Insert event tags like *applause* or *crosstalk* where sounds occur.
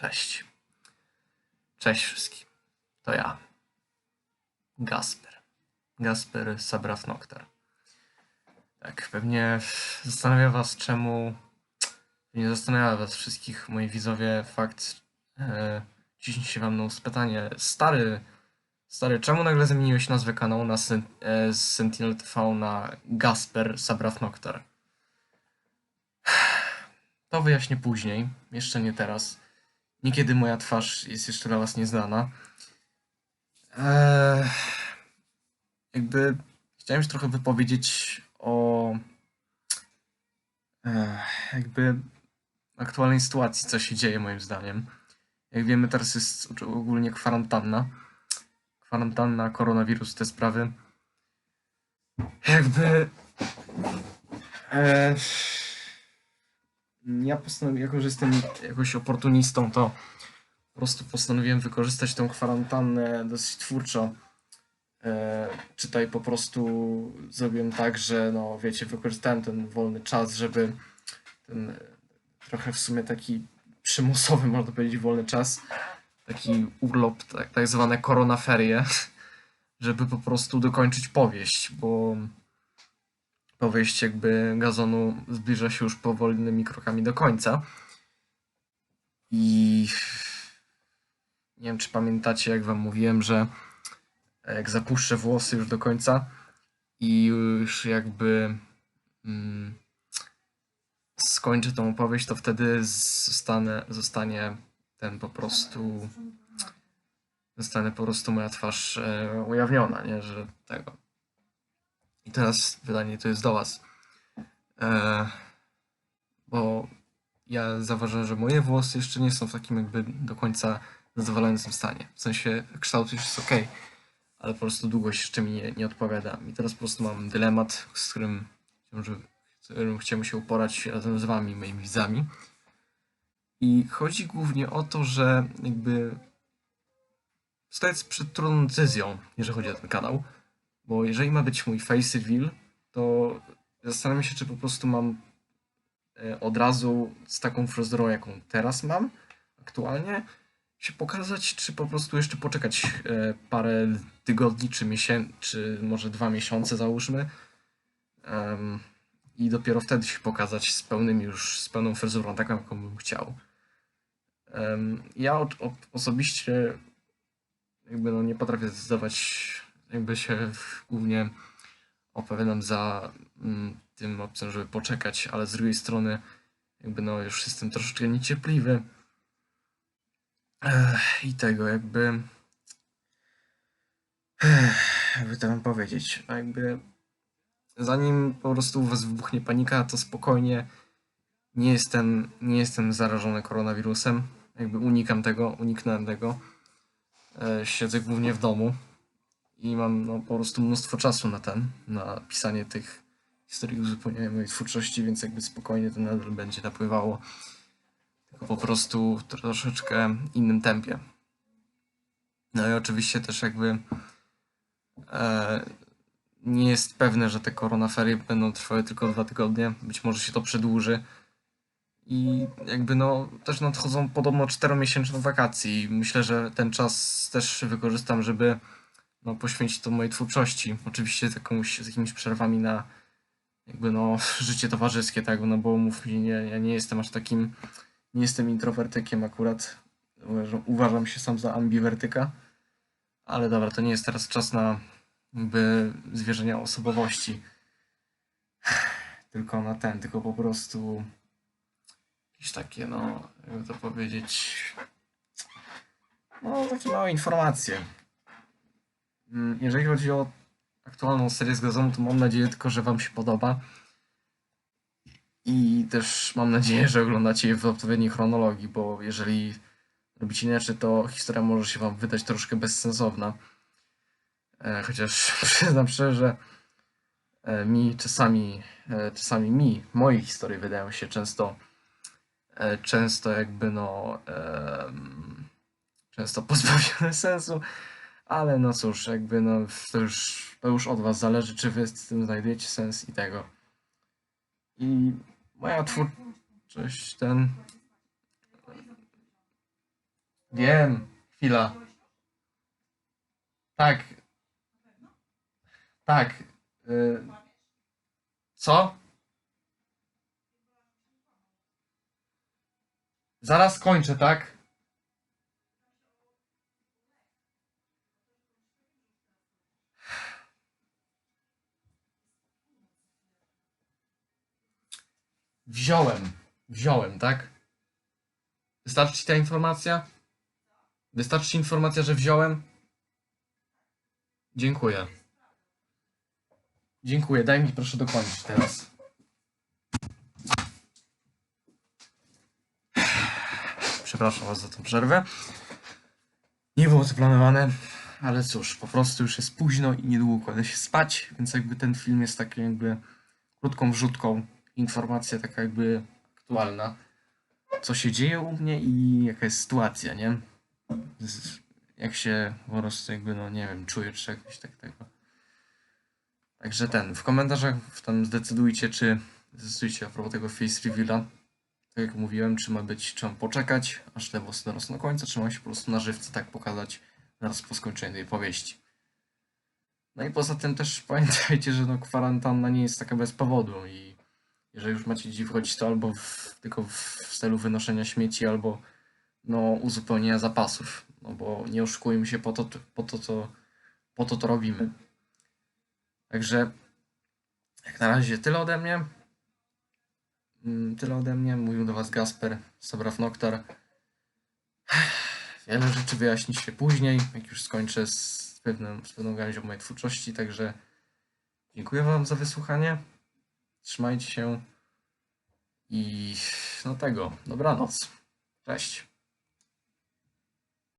Cześć. Cześć wszystkim. To ja. Gasper. Gasper Sabrath Noctar. Tak, pewnie zastanawia was, czemu... Nie zastanawia was wszystkich, moi widzowie, fakt... E, się wam nos pytanie. Stary, stary, czemu nagle zmieniłeś nazwę kanału na Sen, e, Sentinel TV na Gasper Sabrath Noctar? To wyjaśnię później, jeszcze nie teraz. Niekiedy moja twarz jest jeszcze dla was nieznana. Eee, jakby chciałem się trochę wypowiedzieć o eee, jakby aktualnej sytuacji, co się dzieje moim zdaniem. Jak wiemy, teraz jest ogólnie kwarantanna. Kwarantanna, koronawirus, te sprawy. Jakby. Eee, ja postanowiłem, jako że jestem jakoś oportunistą, to po prostu postanowiłem wykorzystać tą kwarantannę dosyć twórczo. E, czytaj po prostu zrobiłem tak, że no wiecie, wykorzystałem ten wolny czas, żeby ten trochę w sumie taki przymusowy, można powiedzieć, wolny czas, taki urlop, tak, tak zwane koronaferie, *laughs* żeby po prostu dokończyć powieść, bo powieść jakby gazonu zbliża się już powolnymi krokami do końca. I nie wiem, czy pamiętacie, jak wam mówiłem, że jak zapuszczę włosy już do końca i już jakby mm, skończę tą opowieść, to wtedy zostanę, zostanie ten po prostu zostanie po prostu moja twarz e, ujawniona, nie, że tego. I teraz pytanie to jest do Was. E, bo ja zauważyłem, że moje włosy jeszcze nie są w takim jakby do końca zadowalającym stanie. W sensie kształt już jest ok, ale po prostu długość jeszcze mi nie, nie odpowiada. I teraz po prostu mam dylemat, z którym, którym chciałem się uporać razem z Wami, moimi widzami. I chodzi głównie o to, że jakby stoję przed trudną decyzją, jeżeli chodzi o ten kanał. Bo jeżeli ma być mój face reveal, to zastanawiam się, czy po prostu mam e, od razu z taką fryzurą, jaką teraz mam aktualnie, się pokazać, czy po prostu jeszcze poczekać e, parę tygodni, czy miesięcy, czy może dwa miesiące załóżmy. Um, I dopiero wtedy się pokazać z pełnym już, z pełną fryzurą, taką jaką bym chciał. Um, ja o, o, osobiście jakby no nie potrafię zdecydować jakby się głównie opowiadam za mm, tym opcją, żeby poczekać, ale z drugiej strony jakby no już jestem troszeczkę niecierpliwy Ech, i tego jakby Ech, jakby to mam powiedzieć, jakby zanim po prostu u was wybuchnie panika, to spokojnie nie jestem, nie jestem zarażony koronawirusem, jakby unikam tego, uniknąłem tego. E, siedzę głównie w domu, i mam no, po prostu mnóstwo czasu na ten, na pisanie tych historii uzupełniania mojej twórczości, więc jakby spokojnie to nadal będzie napływało, tylko po prostu w troszeczkę innym tempie. No i oczywiście też jakby e, nie jest pewne, że te koronaferie będą trwały tylko dwa tygodnie, być może się to przedłuży. I jakby no też nadchodzą podobno czteromiesięczne wakacje i myślę, że ten czas też wykorzystam, żeby no, poświęcić to mojej twórczości. Oczywiście z, jakąś, z jakimiś przerwami na jakby no *laughs* życie towarzyskie, tak, no bo mów mi, nie, ja nie jestem aż takim, nie jestem introwertykiem akurat. Uważam, się sam za ambiwertyka. Ale dobra, to nie jest teraz czas na jakby zwierzenia osobowości. Tylko na ten, tylko po prostu jakieś takie, no, jakby to powiedzieć, no, takie małe informacje. Mm, jeżeli chodzi o aktualną serię z Gazonu, to mam nadzieję tylko, że Wam się podoba. I też mam nadzieję, że oglądacie je w odpowiedniej chronologii, bo jeżeli robicie inaczej, to historia może się Wam wydać troszkę bezsensowna. E, chociaż *laughs* przyznam szczerze, że e, mi czasami, e, czasami mi, moje historie wydają się często, często jakby no, często pozbawione *laughs* sensu. Ale no cóż, jakby no to już, to już od was zależy, czy wy z tym znajdujecie sens i tego. I moja twórczość ten... Wiem, chwila. Tak. Tak. Y... Co? Zaraz kończę, tak? Wziąłem. Wziąłem, tak? Wystarczy ci ta informacja? Wystarczy ci informacja, że wziąłem? Dziękuję. Dziękuję. Daj mi proszę dokończyć teraz. Przepraszam Was za tą przerwę. Nie było to planowane, ale cóż, po prostu już jest późno i niedługo kładę się spać, więc jakby ten film jest takim jakby krótką wrzutką, informacja taka jakby aktualna, co się dzieje u mnie i jaka jest sytuacja, nie? Jak się po prostu jakby, no nie wiem, czuję czy jakoś tak tego. Także ten, w komentarzach tam zdecydujcie, czy zdecydujcie a propos tego face reveala. Tak jak mówiłem, czy ma być, czy mam poczekać, aż te włosy dorosną do końca, czy mam się po prostu na żywca tak pokazać zaraz po skończeniu tej powieści. No i poza tym też pamiętajcie, że no kwarantanna nie jest taka bez powodu i jeżeli już macie gdzieś wchodzić, to albo w, tylko w stylu wynoszenia śmieci, albo no uzupełnienia zapasów, no bo nie oszukujmy się, po to, po to, to, po to to robimy. Także jak na razie tyle ode mnie. Mm, Tyle ode mnie. Mówił do Was Gasper, Sobraw Noktar. Wiele rzeczy wyjaśni się później, jak już skończę z, pewnym, z pewną gałęzią mojej twórczości. Także dziękuję Wam za wysłuchanie. Trzymajcie się i no tego. Dobranoc. Cześć.